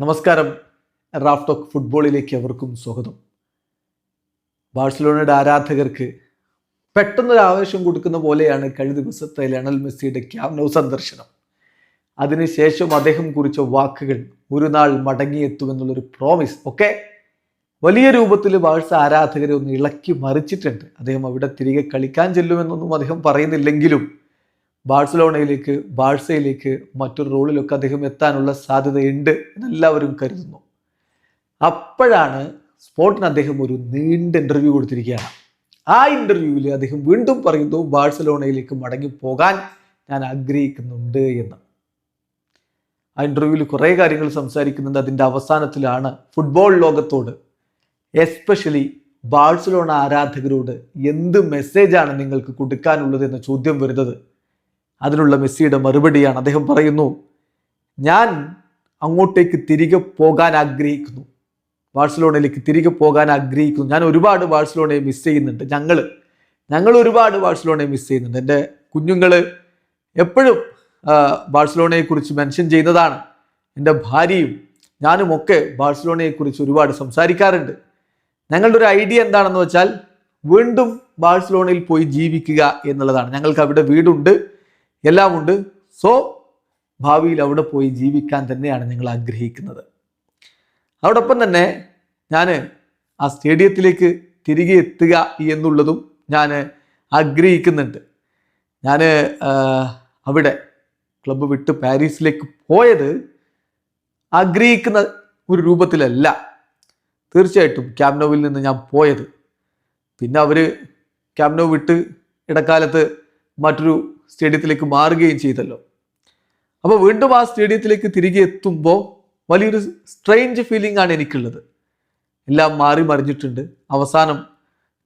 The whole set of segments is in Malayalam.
നമസ്കാരം. റാഫ് ടോക്ക് ഫുട്ബോളിലേക്ക് അവർക്കും സ്വാഗതം. ബാഴ്സലോണയുടെ ആരാധകർക്ക് പെട്ടെന്നൊരു ആവേശം കൊടുക്കുന്ന പോലെയാണ് കഴിഞ്ഞ ദിവസത്തെ ലയണൽ മെസ്സിയുടെ ക്യാമ്നോ സന്ദർശനം. അതിനുശേഷം അദ്ദേഹം കുറിച്ച വാക്കുകൾ ഒരു നാൾ മടങ്ങിയെത്തുമെന്നുള്ളൊരു പ്രോമിസ് ഒക്കെ വലിയ രൂപത്തിൽ ബാഴ്സ ആരാധകരെ ഒന്ന് ഇളക്കി മറിച്ചിട്ടുണ്ട്. അദ്ദേഹം അവിടെ തിരികെ കളിക്കാൻ ചെല്ലുമെന്നൊന്നും അദ്ദേഹം പറയുന്നില്ലെങ്കിലും ബാഴ്സലോണയിലേക്ക് ബാഴ്സയിലേക്ക് മറ്റൊരു റോളിലൊക്കെ അദ്ദേഹം എത്താനുള്ള സാധ്യതയുണ്ട് എന്നെല്ലാവരും കരുതുന്നു. അപ്പോഴാണ് സ്പോർട്ടിന് അദ്ദേഹം ഒരു നീണ്ട ഇന്റർവ്യൂ കൊടുത്തിരിക്കുകയാണ്. ആ ഇന്റർവ്യൂവിൽ അദ്ദേഹം വീണ്ടും പറയുന്നു ബാഴ്സലോണയിലേക്ക് മടങ്ങി പോകാൻ ഞാൻ ആഗ്രഹിക്കുന്നുണ്ട് എന്ന്. ആ ഇന്റർവ്യൂവിൽ കുറേ കാര്യങ്ങൾ സംസാരിക്കുന്നുണ്ട്. അതിന്റെ അവസാനത്തിലാണ് ഫുട്ബോൾ ലോകത്തോട് എസ്പെഷ്യലി ബാഴ്സലോണ ആരാധകരോട് എന്ത് മെസ്സേജാണ് നിങ്ങൾക്ക് കൊടുക്കാനുള്ളത് എന്ന ചോദ്യം വരുന്നത്. അതിനുള്ള മെസ്സിയുടെ മറുപടിയാണ് അദ്ദേഹം പറയുന്നു ഞാൻ അങ്ങോട്ടേക്ക് തിരികെ പോകാൻ ആഗ്രഹിക്കുന്നു. ബാഴ്സലോണയിലേക്ക് തിരികെ പോകാൻ ആഗ്രഹിക്കുന്നു. ഞാൻ ഒരുപാട് ബാഴ്സലോണയെ മിസ് ചെയ്യുന്നുണ്ട്. ഞങ്ങൾ ഞങ്ങൾ ഒരുപാട് ബാഴ്സലോണയെ മിസ് ചെയ്യുന്നുണ്ട്. എന്റെ കുഞ്ഞുങ്ങൾ എപ്പോഴും ബാഴ്സലോണയെക്കുറിച്ച് മെൻഷൻ ചെയ്യുന്നതാണ്. എന്റെ ഭാര്യയും ഞാനും ഒക്കെ ബാഴ്സലോണയെക്കുറിച്ച് ഒരുപാട് സംസാരിക്കാറുണ്ട്. ഞങ്ങളുടെ ഒരു ഐഡിയ എന്താണെന്ന് വെച്ചാൽ വീണ്ടും ബാഴ്സലോണയിൽ പോയി ജീവിക്കുക എന്നുള്ളതാണ്. ഞങ്ങൾക്ക് അവിടെ വീടുണ്ട്. എല്ലാം ഉണ്ട്. സോ ഭാവിയിൽ അവിടെ പോയി ജീവിക്കാൻ തന്നെയാണ് നിങ്ങൾ ആഗ്രഹിക്കുന്നത്. അതോടൊപ്പം തന്നെ ഞാൻ ആ സ്റ്റേഡിയത്തിലേക്ക് തിരികെ എത്തുക എന്നുള്ളതും ഞാൻ ആഗ്രഹിക്കുന്നുണ്ട്. ഞാൻ അവിടെ ക്ലബ്ബ് വിട്ട് പാരീസിലേക്ക് പോയത് ആഗ്രഹിക്കുന്ന ഒരു രൂപത്തിലല്ല. തീർച്ചയായിട്ടും ക്യാമ്നോവിൽ നിന്ന് ഞാൻ പോയത്. പിന്നെ അവർ ക്യാമ്നോ വിട്ട് ഇടക്കാലത്ത് മറ്റൊരു സ്റ്റേഡിയത്തിലേക്ക് മാറുകയും ചെയ്തല്ലോ. അപ്പോൾ വീണ്ടും ആ സ്റ്റേഡിയത്തിലേക്ക് തിരികെ എത്തുമ്പോൾ വലിയൊരു സ്ട്രെയിഞ്ച് ഫീലിംഗ് ആണ് എനിക്കുള്ളത്. എല്ലാം മാറി മറിഞ്ഞിട്ടുണ്ട്. അവസാനം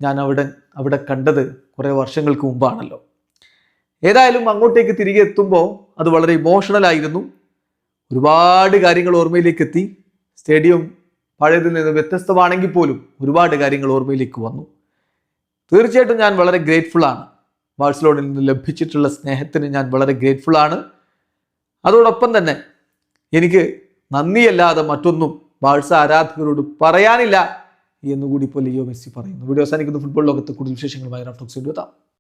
ഞാൻ അവിടെ അവിടെ കണ്ടത് കുറേ വർഷങ്ങൾക്ക് മുമ്പാണല്ലോ. ഏതായാലും അങ്ങോട്ടേക്ക് തിരികെ എത്തുമ്പോൾ അത് വളരെ ഇമോഷണൽ ആയിരുന്നു. ഒരുപാട് കാര്യങ്ങൾ ഓർമ്മയിലേക്ക് എത്തി. സ്റ്റേഡിയം പഴയതിൽ നിന്ന് വ്യത്യസ്തമാണെങ്കിൽ പോലും ഒരുപാട് കാര്യങ്ങൾ ഓർമ്മയിലേക്ക് വന്നു. തീർച്ചയായിട്ടും ഞാൻ വളരെ ഗ്രേറ്റ്ഫുൾ ആണ്. ബാഴ്സലോണിൽ നിന്ന് ലഭിച്ചിട്ടുള്ള സ്നേഹത്തിന് ഞാൻ വളരെ ഗ്രേറ്റ്ഫുൾ ആണ്. അതോടൊപ്പം തന്നെ എനിക്ക് നന്ദിയല്ലാതെ മറ്റൊന്നും ബാഴ്സ ആരാധകരോട് പറയാനില്ല എന്നുകൂടി ഇപ്പോൾ ലിയോ മെസ്സി പറയുന്നു. വീഡിയോ അവസാനിക്കുന്ന. ഫുട്ബോൾ ലോകത്ത് കൂടുതൽ വിശേഷങ്ങളുമായി റഫ്ലക്സ് എത്താം.